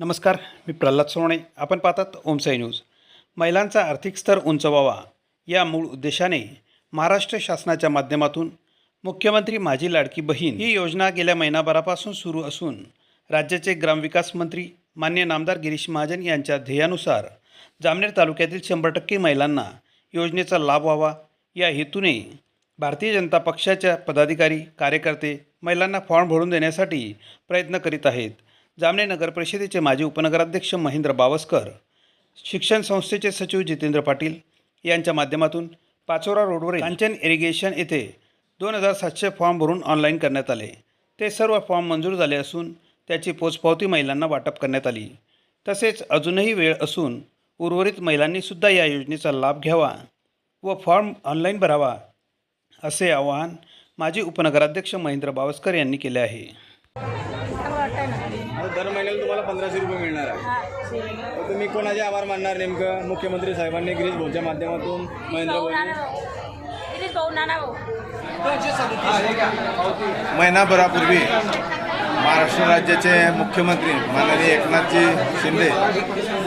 नमस्कार मी प्रल्हाद सोने आपण पाहतात ओमसाई न्यूज. महिलांचा आर्थिक स्तर उंचवावा या मूळ उद्देशाने महाराष्ट्र शासनाच्या माध्यमातून मुख्यमंत्री माझी लाडकी बहीण ही योजना गेल्या महिनाभरापासून सुरू असून राज्याचे ग्रामविकास मंत्री मान्य नामदार गिरीश महाजन यांच्या ध्येयानुसार जामनेर तालुक्यातील शंभर टक्के महिलांना योजनेचा लाभ व्हावा. या हेतूने भारतीय जनता पक्षाच्या पदाधिकारी कार्यकर्ते महिलांना फॉर्म भरून देण्यासाठी प्रयत्न करीत आहेत. जामने नगर परिषदेचे माजी उपनगराध्यक्ष महेंद्र बावस्कर शिक्षण संस्थेचे सचिव जितेंद्र पाटील यांच्या माध्यमातून पाचोरा रोडवर कांचन इरिगेशन येथे दोन हजार सातशे फॉर्म भरून ऑनलाईन करण्यात आले. ते सर्व फॉर्म मंजूर झाले असून त्याची पोचपावती महिलांना वाटप करण्यात आली. तसेच अजूनही वेळ असून उर्वरित महिलांनीसुद्धा या योजनेचा लाभ घ्यावा व फॉर्म ऑनलाईन भरावा असे आवाहन माजी उपनगराध्यक्ष महेंद्र बावस्कर यांनी केले आहे. दर महिन्याला तुम्हाला पंधराशे रुपये मिळणार आहे. तर तुम्ही कोणाचे आभार मानणार नेमकं? मुख्यमंत्री साहेबांनी गिरीश भाऊच्या माध्यमातून महेंद्र भाऊ महिनाभरापूर्वी महाराष्ट्र राज्याचे मुख्यमंत्री माननीय एकनाथजी शिंदे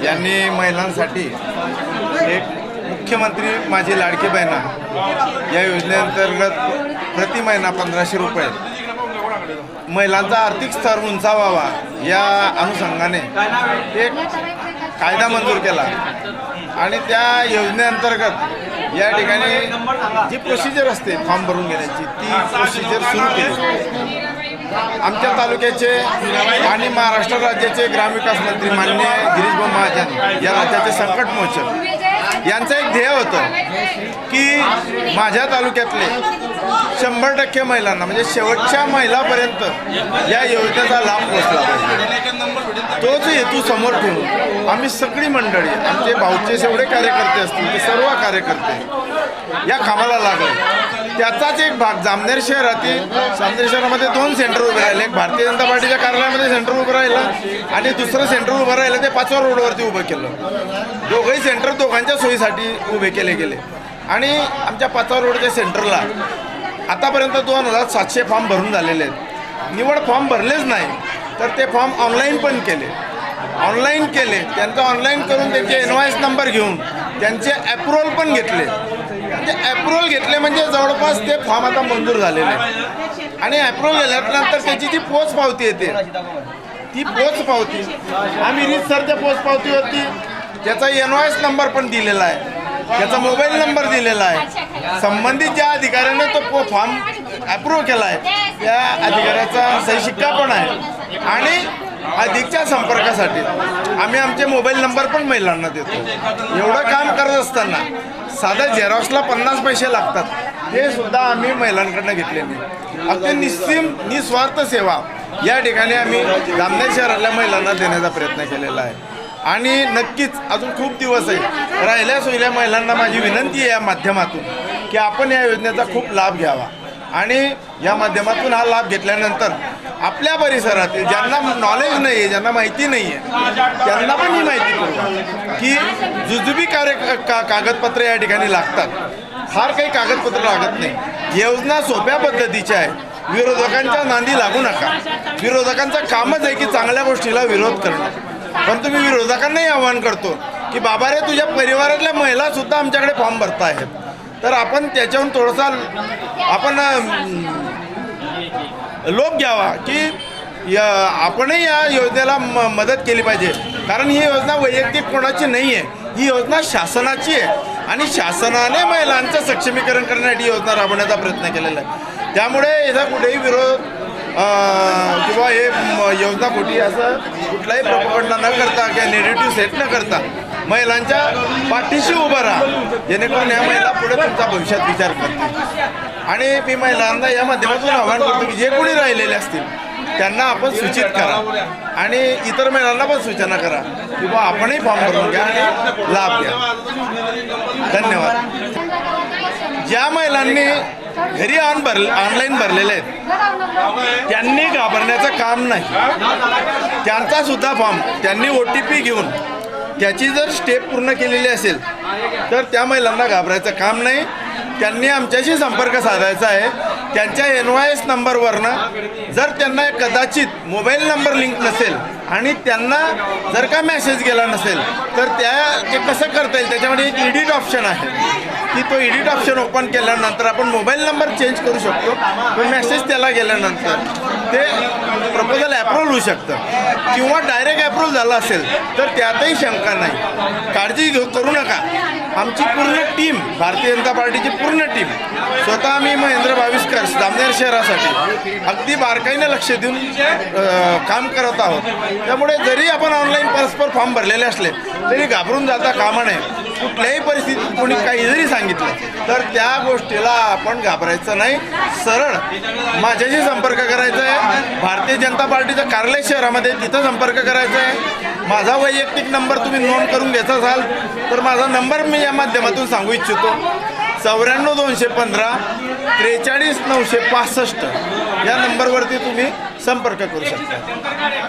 यांनी महिलांसाठी एक मुख्यमंत्री माझी लाडकी बहिणा या योजनेअंतर्गत प्रति महिना पंधराशे रुपये महिलांचा आर्थिक स्तर उंचावावा या अनुषंगाने एक कायदा मंजूर केला. आणि त्या योजनेअंतर्गत या ठिकाणी जी प्रोसिजर असते फॉर्म भरून घेण्याची ती प्रोसिजर सुरू केली. आमच्या तालुक्याचे आणि महाराष्ट्र राज्याचे ग्रामविकास मंत्री माननीय गिरीशभाऊ महाजन या राज्याचे संकट मोचक यांचं एक ध्येय होतं की माझ्या तालुक्यातले शंभर टक्के महिलांना म्हणजे शेवटच्या महिलापर्यंत या योजनेचा लाभ पोचला पाहिजे. तोच हेतू समोर ठेवून आम्ही सगळी मंडळी आमचे भाऊचे जेवढे कार्यकर्ते असतील ते सर्व कार्यकर्ते या कामाला लागले. त्याचाच एक भाग जामनेर शहरातील जामनेर शहरामध्ये दोन सेंटर उभे राहिले. एक भारतीय जनता पार्टीच्या कार्यालयामध्ये सेंटर उभं राहिलं आणि दुसरं सेंटर उभं राहिलं ते पाचवा रोडवरती उभं केलं. दोघंही सेंटर दोघांच्या सोयीसाठी उभे केले गेले. आणि आमच्या पाचवा रोडच्या सेंटरला आतापर्यंत दोन हजार सातशे फॉर्म भरून झालेले आहेत. निवड फॉर्म भरलेच नाही तर ते फॉर्म ऑनलाईन पण केले. ऑनलाईन केले. त्यांचं ऑनलाईन करून त्यांचे इन्व्हॉइस नंबर घेऊन त्यांचे अप्रुव्हल पण घेतले. ते अप्रुव्हल घेतले म्हणजे जवळपास ते फॉर्म आता मंजूर झालेले. आहे आणि अप्रुव्हल झाल्यानंतर त्याची जी पोच पावती येते ती पोच पावती आम्ही रितसरच्या पोच पावतीवरती त्याचा एनवायस नंबर पण दिलेला आहे त्याचा मोबाईल नंबर दिलेला आहे संबंधित ज्या अधिकाऱ्याने तो पो- फॉर्म अप्रूव्ह केला आहे त्या अधिकाऱ्याचा सही शिक्का पण आहे. आणि अधिकच्या संपर्कासाठी. आम्ही आमचे मोबाईल नंबर पण महिलांना देतो. एवढं काम करत असताना साधा झेरॉक्सला पन्नास पैसे लागतात. हे सुद्धा आम्ही महिलांकडनं घेतले नाही. अगदी निस्सीम निस्वार्थ सेवा या ठिकाणी आम्ही जामनेर शहरातल्या महिलांना देण्याचा प्रयत्न केलेला आहे. आणि नक्कीच अजून खूप दिवस आहे. राहिल्या सोयल्या महिलांना माझी विनंती आहे या माध्यमातून की आपण या योजनेचा खूप लाभ घ्यावा. आणि या माध्यमातून हा लाभ घेतल्यानंतर आपल्या परिसरातील ज्यांना नॉलेज नाही आहे ज्यांना माहिती नाही आहे त्यांना पण ही माहिती करू की जुजुबी कार्य का कागदपत्र या ठिकाणी लागतात. फार काही कागदपत्र लागत नाही. योजना सोप्या पद्धतीच्या आहे विरोधकांच्या नांदी लागू नका. विरोधकांचं कामच आहे की चांगल्या गोष्टीला विरोध करणं. पण तुम्ही विरोधकांनाही आव्हान करतो की बाबा रे तुझ्या परिवारातल्या महिलासुद्धा आमच्याकडे फॉर्म भरता आहेत तर आपण त्याच्याहून थोडासा आपण लोभ घ्यावा की या आपणही या योजनेला म मदत केली पाहिजे. कारण ही योजना वैयक्तिक कोणाची नाही आहे ही योजना शासनाची आहे. आणि शासनाने महिलांचं सक्षमीकरण करण्यासाठी योजना राबवण्याचा प्रयत्न केलेला आहे. त्यामुळे याचा कुठेही विरोध किंवा हे योजना खोटी असं कुठलाही प्रपगंडा न करता किंवा नेगेटिव्ह सेट न करता महिलांच्या पाठीशी उभं राहा. जेणेकरून या महिला पुढे तुमचा भविष्यात विचार करतील. आणि मी महिलांना या माध्यमातून आव्हान करतो की जे कोणी राहिलेले असतील त्यांना आपण सूचित करा. आणि इतर महिलांना पण सूचना करा की बा आपणही फॉर्म भरून घ्या आणि लाभ घ्या. धन्यवाद. ज्या महिलांनी घरी ऑन भर ऑनलाईन भरलेले आहेत त्यांनी घाबरण्याचं काम नाही. त्यांचा सुद्धा फॉर्म त्यांनी ओ टी पी घेऊन त्याची जर स्टेप पूर्ण केलेली असेल तर त्या महिलांना घाबरायचं काम नाही. त्यांनी आमच्याशी संपर्क साधायचा आहे. त्यांच्या एन वाय एस नंबरवरनं जर त्यांना कदाचित मोबाईल नंबर लिंक नसेल आणि त्यांना जर का मेसेज गेला नसेल तर त्या ते कसं करता येईल? त्याच्यामध्ये एक एडिट ऑप्शन आहे. की तो एडिट ऑप्शन ओपन केल्यानंतर आपण मोबाईल नंबर चेंज करू शकतो. तो मेसेज त्याला गेल्यानंतर. ते प्रपोजल ॲप्रूव्ह होऊ शकतं. किंवा डायरेक्ट ॲप्रूव्ह झालं असेल तर त्यातही शंका नाही. काळजी घेऊ करू नका. आमची पूर्ण टीम भारतीय जनता पार्टीची पूर्ण टीम स्वतः मी महेंद्र भाविस्कर जामनेर शहरासाठी अगदी बारकाईने लक्ष देऊन काम करत आहोत. त्यामुळे जरी आपण ऑनलाईन परस्पर फॉर्म भरलेले असले तरी घाबरून जाता कामा नये. कुठल्याही परिस्थितीत कोणी काही जरी सांगितलं तर त्या गोष्टीला आपण घाबरायचं नाही. सरळ माझ्याशी संपर्क करायचा आहे. भारतीय जनता पार्टीचं कार्यालय शहरामध्ये तिथं संपर्क करायचा आहे. माझा वैयक्तिक नंबर तुम्ही नोंद करून घेत असाल तर माझा नंबर मी या माध्यमातून सांगू इच्छितो. चौऱ्याण्णव दोनशे पंधरा त्रेचाळीस नऊशे पासष्ट या नंबरवरती तुम्ही संपर्क करू शकता.